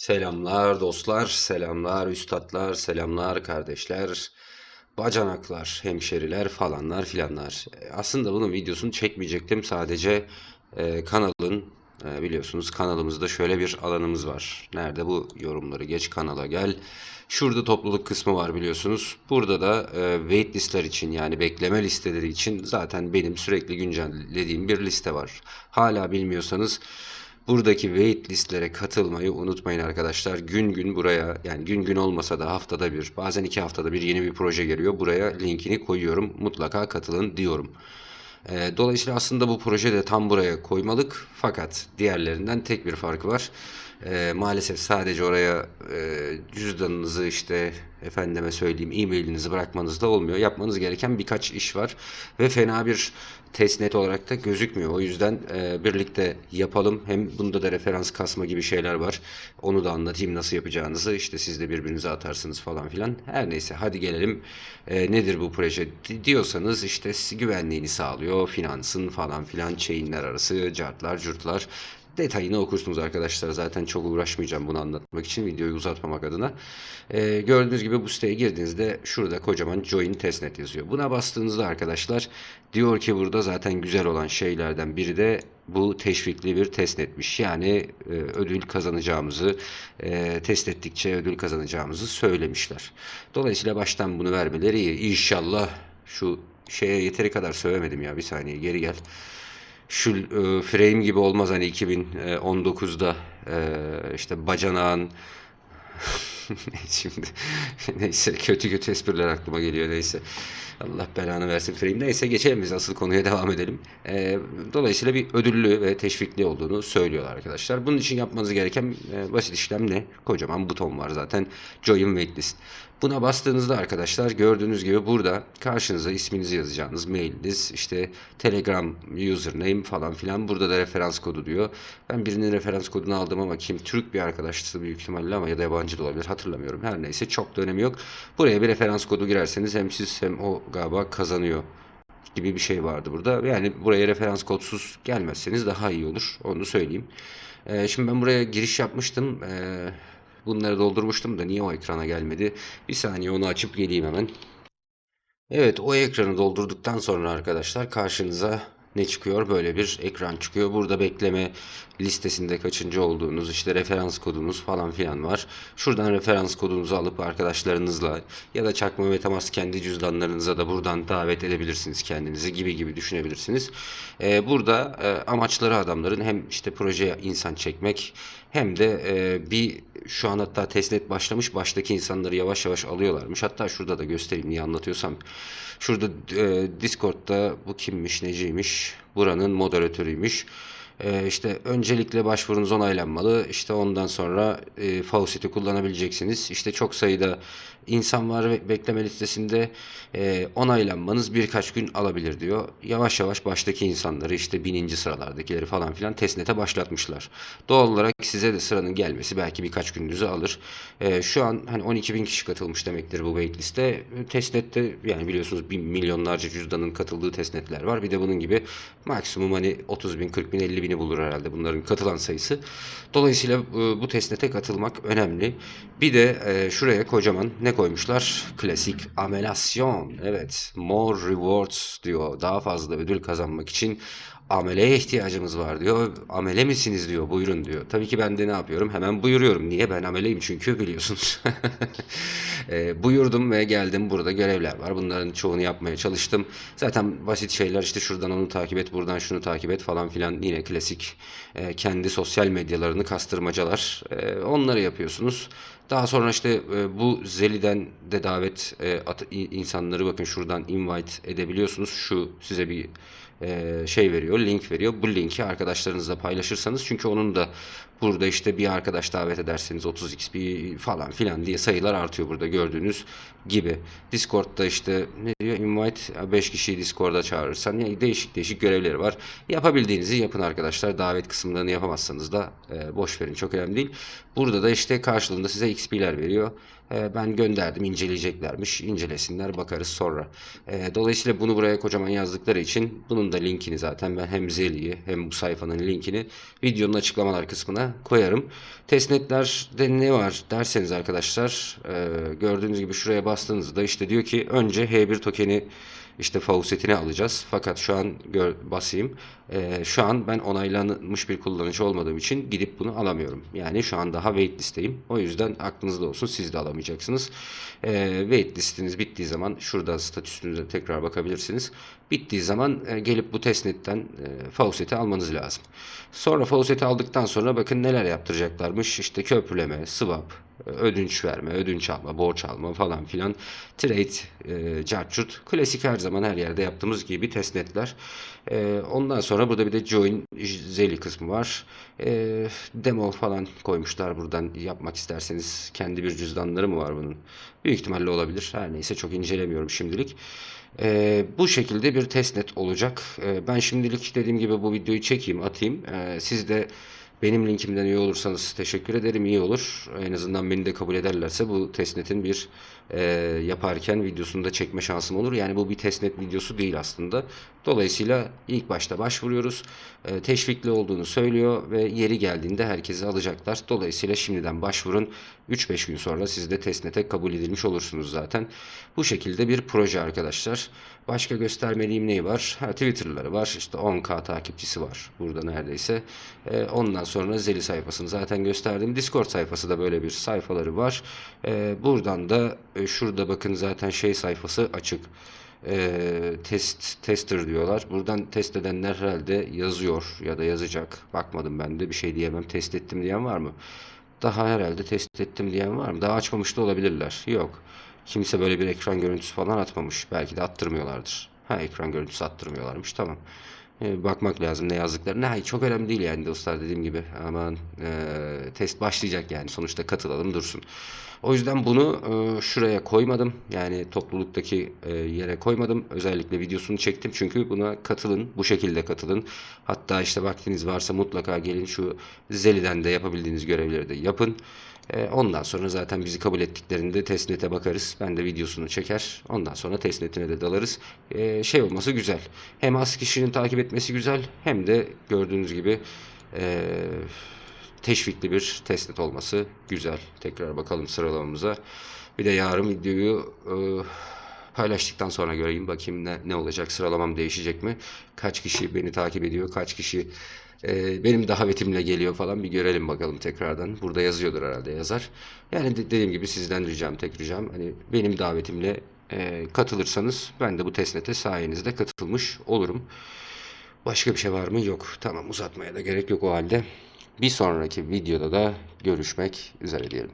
Selamlar dostlar, selamlar üstatlar, selamlar kardeşler, bacanaklar, hemşeriler falanlar filanlar. E, Aslında bunun videosunu çekmeyecektim. Sadece e, kanalın e, biliyorsunuz kanalımızda şöyle bir alanımız var. Nerede bu yorumları geç kanala gel. Şurada topluluk kısmı var biliyorsunuz. Burada da e, wait için yani bekleme listeleri için zaten benim sürekli güncellediğim bir liste var. Hala bilmiyorsanız Buradaki wait listlere katılmayı unutmayın arkadaşlar. Gün gün buraya yani gün gün olmasa da haftada bir bazen iki haftada bir yeni bir proje geliyor. Buraya linkini koyuyorum. Mutlaka katılın diyorum. Ee, dolayısıyla aslında bu proje de tam buraya koymalık. Fakat diğerlerinden tek bir farkı var. Ee, maalesef sadece oraya e, cüzdanınızı işte efendime söyleyeyim e-mailinizi bırakmanız da olmuyor. Yapmanız gereken birkaç iş var. Ve fena bir testnet olarak da gözükmüyor. O yüzden e, birlikte yapalım. Hem bunda da referans kasma gibi şeyler var. Onu da anlatayım nasıl yapacağınızı. İşte siz de birbirinize atarsınız falan filan. Her neyse hadi gelelim. E, nedir bu proje di- diyorsanız işte güvenliğini sağlıyor. Finansın falan filan chainler arası cartlar curtlar. Detayını okursunuz arkadaşlar. Zaten çok uğraşmayacağım bunu anlatmak için. Videoyu uzatmamak adına. Ee, gördüğünüz gibi bu siteye girdiğinizde şurada kocaman Join Testnet yazıyor. Buna bastığınızda arkadaşlar diyor ki burada zaten güzel olan şeylerden biri de bu teşvikli bir testnetmiş. Yani e, ödül kazanacağımızı e, test ettikçe ödül kazanacağımızı söylemişler. Dolayısıyla baştan bunu vermeleri iyi. İnşallah şu şeye yeteri kadar sövemedim ya bir saniye geri gel şu e, frame gibi olmaz hani 2019'da e, işte bacanağın şimdi neyse kötü kötü espriler aklıma geliyor neyse. Allah belanı versin frame neyse geçelim biz asıl konuya devam edelim. E, dolayısıyla bir ödüllü ve teşvikli olduğunu söylüyorlar arkadaşlar. Bunun için yapmanız gereken e, basit işlem ne? Kocaman buton var zaten. Join waitlist. Buna bastığınızda arkadaşlar gördüğünüz gibi burada karşınıza isminizi yazacağınız mailiniz, işte Telegram username falan filan. Burada da referans kodu diyor. Ben birinin referans kodunu aldım ama kim? Türk bir arkadaştı büyük ihtimalle ama ya da yabancı da olabilir hatırlamıyorum. Her neyse çok da önemi yok. Buraya bir referans kodu girerseniz hem siz hem o galiba kazanıyor gibi bir şey vardı burada. Yani buraya referans kodsuz gelmezseniz daha iyi olur. Onu söyleyeyim. Ee, şimdi ben buraya giriş yapmıştım. Ee, bunları doldurmuştum da niye o ekrana gelmedi? Bir saniye onu açıp geleyim hemen. Evet o ekranı doldurduktan sonra arkadaşlar karşınıza ne çıkıyor? Böyle bir ekran çıkıyor. Burada bekleme listesinde kaçıncı olduğunuz, işte referans kodunuz falan filan var. Şuradan referans kodunuzu alıp arkadaşlarınızla ya da çakma metamask kendi cüzdanlarınıza da buradan davet edebilirsiniz kendinizi gibi gibi düşünebilirsiniz. Ee, burada e, amaçları adamların hem işte projeye insan çekmek hem de e, bir şu an hatta testnet başlamış baştaki insanları yavaş yavaş alıyorlarmış. Hatta şurada da göstereyim niye anlatıyorsam. Şurada e, Discord'da bu kimmiş neciymiş buranın moderatörüymüş. E, işte öncelikle başvurunuz onaylanmalı. İşte ondan sonra e, Faucet'i kullanabileceksiniz. İşte çok sayıda insan var bekleme listesinde e, onaylanmanız birkaç gün alabilir diyor. Yavaş yavaş baştaki insanları işte bininci sıralardakileri falan filan testnete başlatmışlar. Doğal olarak size de sıranın gelmesi belki birkaç gününüzü alır. E, şu an hani 12 bin kişi katılmış demektir bu waitliste. Testnette yani biliyorsunuz bin milyonlarca cüzdanın katıldığı testnetler var. Bir de bunun gibi maksimum hani 30 bin, 40 bin, 50 bini bulur herhalde bunların katılan sayısı. Dolayısıyla e, bu testnete katılmak önemli. Bir de e, şuraya kocaman ne koymuşlar? Klasik amelasyon. Evet. More rewards diyor. Daha fazla ödül kazanmak için ameleye ihtiyacımız var diyor. Amele misiniz diyor. Buyurun diyor. Tabii ki ben de ne yapıyorum? Hemen buyuruyorum. Niye? Ben ameleyim çünkü biliyorsunuz. e, buyurdum ve geldim. Burada görevler var. Bunların çoğunu yapmaya çalıştım. Zaten basit şeyler işte şuradan onu takip et, buradan şunu takip et falan filan. Yine klasik e, kendi sosyal medyalarını kastırmacalar. E, onları yapıyorsunuz. Daha sonra işte e, bu Zeli'den de davet e, at- insanları bakın şuradan invite edebiliyorsunuz. Şu size bir e, şey veriyor, link veriyor. Bu linki arkadaşlarınızla paylaşırsanız çünkü onun da burada işte bir arkadaş davet ederseniz 30 XP falan filan diye sayılar artıyor burada gördüğünüz gibi. Discord'da işte ne diyor? Invite 5 kişiyi Discord'a çağırırsan ya değişik değişik görevleri var. Yapabildiğinizi yapın arkadaşlar. Davet kısımlarını yapamazsanız da e, boş verin çok önemli değil. Burada da işte karşılığında size XP'ler veriyor. E, ben gönderdim inceleyeceklermiş. İncelesinler bakarız sonra. E, dolayısıyla bunu buraya kocaman yazdıkları için bunun da linkini zaten ben hem Zeli'yi hem bu sayfanın linkini videonun açıklamalar kısmına koyarım. Testnetlerde ne var derseniz arkadaşlar e, gördüğünüz gibi şuraya bastığınızda işte diyor ki önce H1 tokeni işte faucetini alacağız. Fakat şu an gör, basayım. Ee, şu an ben onaylanmış bir kullanıcı olmadığım için gidip bunu alamıyorum. Yani şu an daha wait listeyim. O yüzden aklınızda olsun siz de alamayacaksınız. Ee, wait listiniz bittiği zaman şurada statüsünüze tekrar bakabilirsiniz. Bittiği zaman e, gelip bu testnetten e, fauceti almanız lazım. Sonra fauceti aldıktan sonra bakın neler yaptıracaklarmış. İşte köprüleme, swap, ödünç verme, ödünç alma, borç alma falan filan. Trade, e, carchurt. Klasik her zaman her yerde yaptığımız gibi testnetler. E, ondan sonra burada bir de join zeli kısmı var. E, demo falan koymuşlar buradan yapmak isterseniz. Kendi bir cüzdanları mı var bunun? Büyük ihtimalle olabilir. Her neyse çok incelemiyorum şimdilik. E, bu şekilde bir testnet olacak. E, ben şimdilik dediğim gibi bu videoyu çekeyim, atayım. E, siz de benim linkimden üye olursanız teşekkür ederim. iyi olur. En azından beni de kabul ederlerse bu testnetin bir e, yaparken videosunu da çekme şansım olur. Yani bu bir testnet videosu değil aslında. Dolayısıyla ilk başta başvuruyoruz. E, teşvikli olduğunu söylüyor ve yeri geldiğinde herkesi alacaklar. Dolayısıyla şimdiden başvurun. 3-5 gün sonra siz de testnete kabul edilmiş olursunuz zaten. Bu şekilde bir proje arkadaşlar. Başka göstermediğim neyi var? Ha, Twitter'ları var. İşte 10k takipçisi var burada neredeyse. E, ondan sonra Zeli sayfasını zaten gösterdim. Discord sayfası da böyle bir sayfaları var. E, buradan da e, şurada bakın zaten şey sayfası açık. E, test tester diyorlar. Buradan test edenler herhalde yazıyor ya da yazacak. Bakmadım ben de bir şey diyemem. Test ettim diyen var mı? Daha herhalde test ettim diyen var mı? Daha açmamış da olabilirler. Yok. Kimse böyle bir ekran görüntüsü falan atmamış. Belki de attırmıyorlardır. Ha ekran görüntüsü attırmıyorlarmış. Tamam. E, bakmak lazım ne yazdıklarına. Hayır çok önemli değil yani dostlar dediğim gibi. Aman e, test başlayacak yani. Sonuçta katılalım dursun. O yüzden bunu e, şuraya koymadım. Yani topluluktaki e, yere koymadım. Özellikle videosunu çektim. Çünkü buna katılın. Bu şekilde katılın. Hatta işte vaktiniz varsa mutlaka gelin şu Zeli'den de yapabildiğiniz görevleri de yapın. E, ondan sonra zaten bizi kabul ettiklerinde testnete bakarız. Ben de videosunu çeker. Ondan sonra testnetine de dalarız. E, şey olması güzel. Hem az kişinin takip etmesi güzel hem de gördüğünüz gibi e, teşvikli bir testnet olması güzel. Tekrar bakalım sıralamamıza. Bir de yarın videoyu e, paylaştıktan sonra göreyim. Bakayım ne, ne olacak sıralamam değişecek mi? Kaç kişi beni takip ediyor? Kaç kişi e, benim davetimle geliyor falan bir görelim bakalım tekrardan. Burada yazıyordur herhalde yazar. Yani de- dediğim gibi sizden ricam tek ricam hani benim davetimle e, katılırsanız ben de bu testnete sayenizde katılmış olurum. Başka bir şey var mı? Yok. Tamam uzatmaya da gerek yok o halde. Bir sonraki videoda da görüşmek üzere diyelim.